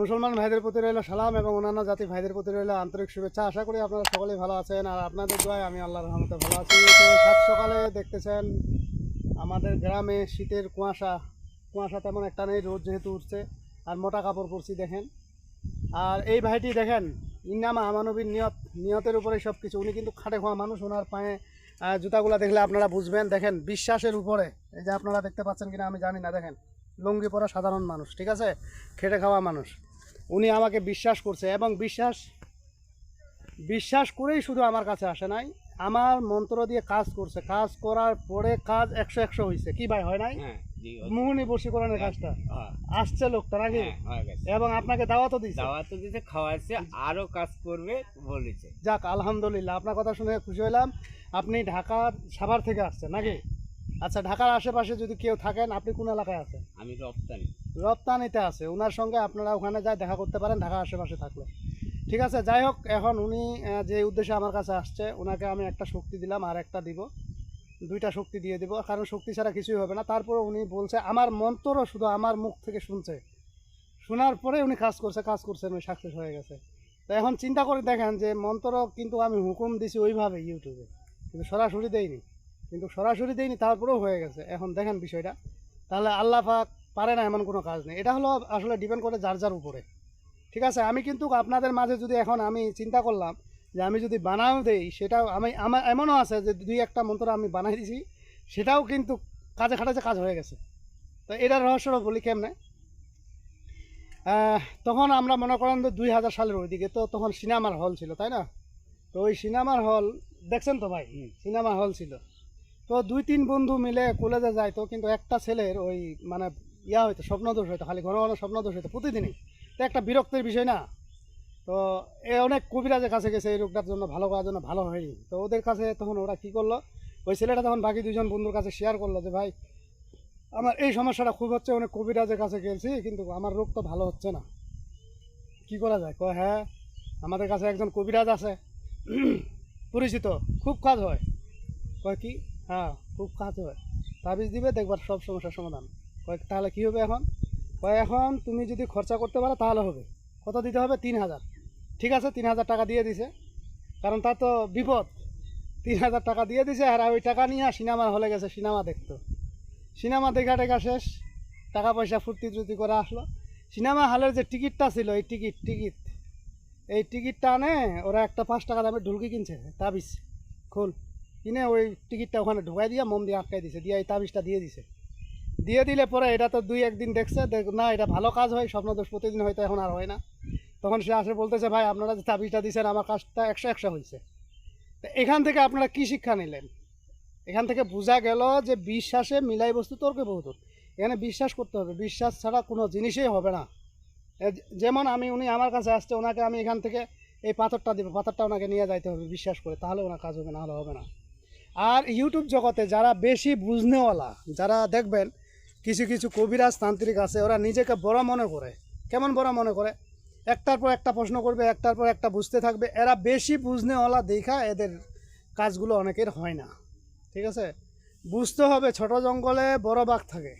মুসলমান ভাইদের প্রতি রইল সালাম এবং অন্যান্য জাতি ভাইদের প্রতি রইল আন্তরিক শুভেচ্ছা। আশা করি আপনারা সকলেই ভালো আছেন আর আপনাদের দোয়ায় আমি আল্লাহর রহমতে ভালো আছি। সাত সকালে দেখতেছেন আমাদের গ্রামে শীতের কুয়াশা। কুয়াশা তেমন একটা নেই, রোদ যেহেতু উঠছে আর মোটা কাপড় পরছি, দেখেন। আর এই ভাইটি দেখেন, ইন্নামা আমানবীর নিয়ত। নিয়তের উপরেই সব কিছু উনি কিন্তু খাটে খোয়া মানুষ, ওনার পায়ে জুতাগুলো দেখলে আপনারা বুঝবেন। দেখেন, বিশ্বাসের উপরে। এই যে আপনারা দেখতে পাচ্ছেন কিনা আমি জানি না, দেখেন। লুঙ্গি পরা সাধারণ মানুষ ঠিক আছে? খেটে খাওয়া মানুষ। উনি আমাকে বিশ্বাস করছে এবং বিশ্বাস বিশ্বাস করেই শুধু আমার কাছে আসে নাই। আমার মন্ত্র দিয়ে কাজ করছে। কাজ করার পরে কাজ একশো একশো হয়েছে কি ভাই হয় নাই? হ্যাঁ মোহনী বশীকরণের কাজটা। হ্যাঁ, আসছে লোকটা নাকি? হ্যাঁ, এবং আপনাকে দাওয়াতও দিচ্ছে দাওয়া তো দিতে খাওয়াচ্ছে আরও কাজ করবে বলেছে। যাক আলহামদুলিল্লাহ। আপনার কথা শুনে খুশি হলাম আপনি ঢাকার সাভার থেকে আসছেন নাকি? আচ্ছা ঢাকার আশেপাশে যদি কেউ থাকেন আপনি কোন এলাকায় আছেন? আমি রপ্তানি। রপ্তানিতে আছে। ওনার সঙ্গে আপনারা ওখানে যায় দেখা করতে পারেন ঢাকার আশেপাশে থাকলে। ঠিক আছে যাই হোক এখন উনি যে উদ্দেশ্যে আমার কাছে আসছে ওনাকে আমি একটা শক্তি দিলাম আর একটা দিব। দুইটা শক্তি দিয়ে দিব কারণ শক্তি ছাড়া কিছুই হবে না। তারপরে উনি বলছে আমার মন্ত্রও শুধু আমার মুখ থেকে শুনছে। শোনার পরে উনি কাজ করছে কাজ করছে উনি সাকসেস হয়ে গেছে। তো এখন চিন্তা করে দেখেন যে মন্ত্র কিন্তু আমি হুকুম দিছি ওইভাবে ইউটিউবে। কিন্তু সরাসরি দেইনি। কিন্তু সরাসরি দেইনি তারপরেও হয়ে গেছে। এখন দেখেন বিষয়টা। তাহলে আল্লাহ পাক পারে না এমন কোনো কাজ নেই। এটা হলো আসলে ডিপেন্ড করে যার যার উপরে। ঠিক আছে? আমি কিন্তু আপনাদের মাঝে যদি এখন আমি চিন্তা করলাম যে আমি যদি বানাও দেই সেটাও আমি আমার এমনও আছে যে দুই একটা মন্ত্র আমি বানাই দিছি সেটাও কিন্তু কাজে খাটাতে কাজ হয়ে গেছে। তো এটার রহস্যটা বলি কেমনে? তখন আমরা মনে করেন যে দুই হাজার সালের ওইদিকে তো তখন সিনেমার হল ছিল তাই না? তো ওই সিনেমার হল দেখছেন তো ভাই? সিনেমা হল ছিল। তো দুই তিন বন্ধু মিলে কলেজে যাইতো কিন্তু একটা ছেলের ওই মানে ইয়া হইতো, স্বপ্নদোষ হইতো, খালি ঘন ঘন স্বপ্নদোষ হইতো প্রতিদিনই। তো একটা বিরক্তের বিষয় না। তো এ অনেক কবিরাজের কাছে গেছে এই রোগটার জন্য, ভালো করার জন্য, ভালো হয়নি। তো ওদের কাছে তখন ওরা কী করল, ওই ছেলেটা তখন বাকি দুজন বন্ধুর কাছে শেয়ার করল যে, ভাই, আমার এই সমস্যাটা খুব হচ্ছে, অনেক কবিরাজের কাছে গেছি, কিন্তু আমার রোগ তো ভালো হচ্ছে না। কি করা যায়? কয় হ্যাঁ আমাদের কাছে একজন কবিরাজ আছে, পরিচিত, খুব কাজ হয়। কয়, কি? হ্যাঁ খুব কাজ হয়। তাবিজ দিবে দেখবার সব সমস্যার সমাধান। কয়, তাহলে কী হবে এখন? কয়, এখন তুমি যদি খরচা করতে পারো, তাহলে হবে। কত দিতে হবে? তিন হাজার। ঠিক আছে, তিন হাজার টাকা দিয়ে দিছে। কারণ তার তো বিপদ। তিন হাজার টাকা দিয়ে দিছে, আর ওই টাকা নিয়ে সিনেমা হলে গেছে, সিনেমা দেখতো। সিনেমা দেখা টেকা শেষ। টাকা পয়সা ফুর্তি টুর্তি করে আসলো। সিনেমা হলের যে টিকিটটা ছিল, এই টিকিট টিকিট। এই টিকিটটা আনে, ওরা একটা পাঁচ টাকা দামের ঢুলকি কিনছে, তাবিজ, খোল। কিনে ওই টিকিটটা ওখানে ঢুকাই দিয়ে মোম দিয়ে আটকাই দিছে, দিয়ে এই তাবিজটা দিয়ে দিছে। দিয়ে দিলে পরে এটা তো দুই একদিন দেখছে, দেখ, না, এটা ভালো কাজ হয়, স্বপ্নদোষ প্রতিদিন হয়তো এখন আর হয় না। তখন সে আসে বলতেছে, ভাই, আপনারা যে তাবিজটা দিয়েছেন আমার কাজটা একশো একশো হয়েছে তো এখান থেকে আপনারা কি শিক্ষা নিলেন? এখান থেকে বোঝা গেল যে বিশ্বাসে মিলাই বস্তু তর্কে বহুত এখানে বিশ্বাস করতে হবে, বিশ্বাস ছাড়া কোনো জিনিসই হবে না। যেমন আমি, উনি আমার কাছে আসছে, ওনাকে আমি এখান থেকে এই পাথরটা দিব, পাথরটা ওনাকে নিয়ে যাইতে হবে, বিশ্বাস করে, তাহলে ওনার কাজ হবে, না হলে হবে না। আর ইউটিউব জগতে যারা বেশি বুঝনেওয়ালা, যারা দেখবেন কিছু কিছু কবিরাজ তান্ত্রিক আছে, ওরা নিজেকে বড় মনে করে। কেমন বড় মনে করে? একটার পর একটা প্রশ্ন করবে, একটার পর একটা বুঝতে থাকবে। এরা বেশি বুঝনেওয়ালা দেখা এদের কাজগুলো অনেকের হয় না। ঠিক আছে? বুঝতে হবে ছোট জঙ্গলে বড় বাঘ থাকে,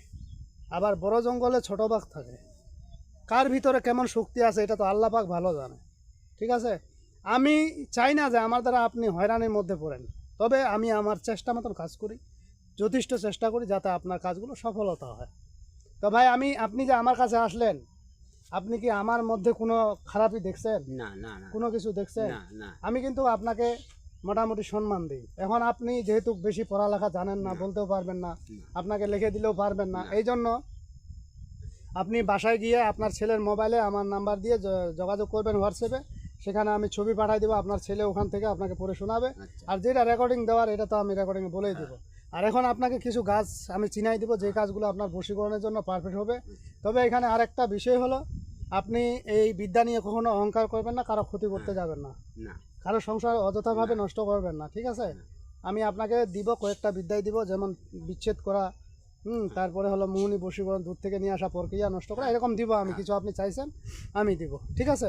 আবার বড় জঙ্গলে ছোট বাঘ থাকে। কার ভিতরে কেমন শক্তি আছে, এটা তো আল্লাহ পাক ভালো জানে। ঠিক আছে? আমি চাই না যে আমার দ্বারা আপনি হয়রানির মধ্যে পড়েন। তবে আমি আমার চেষ্টা মতন কাজ করি যথেষ্ট চেষ্টা করি যাতে আপনার কাজগুলো সফলতা হয়। তো ভাই আমি আপনি যে আমার কাছে আসলেন আপনি কি আমার মধ্যে কোনো খারাপই দেখছেন? না না না। কোনো কিছু দেখছেন? না না। আমি কিন্তু আপনাকে মোটামুটি সম্মান দিই। এখন আপনি যেহেতু বেশি পড়ালেখা জানেন না বলতেও পারবেন না আপনাকে লিখে দিলেও পারবেন না। এই জন্য আপনি বাসায় গিয়ে আপনার ছেলের মোবাইলে আমার নাম্বার দিয়ে যোগাযোগ করবেন হোয়াটসঅ্যাপে। সেখানে আমি ছবি পাঠাই দেবো আপনার ছেলে ওখান থেকে আপনাকে পড়ে শোনাবে। আচ্ছা। আর যেটা রেকর্ডিং দেওয়ার এটা তো আমি রেকর্ডিং বলেই দেবো। আর এখন আপনাকে কিছু গাছ আমি চিনাই দিব যে কাজগুলো আপনার বশীকরণের জন্য পারফেক্ট হবে। তবে এখানে আরেকটা বিষয় হলো আপনি এই বিদ্যা নিয়ে কখনো অহংকার করবেন না কারও ক্ষতি করতে যাবেন না। না। কারও সংসার অযথাভাবে নষ্ট করবেন না ঠিক আছে? আমি আপনাকে দিব কয়েকটা বিদ্যায় দিব যেমন বিচ্ছেদ করা হুম তারপরে হলো মোহনী বশীকরণ দূর থেকে নিয়ে আসা প্রক্রিয়া নষ্ট করা এরকম দিব আমি কিছু আপনি চাইছেন আমি দিব ঠিক আছে?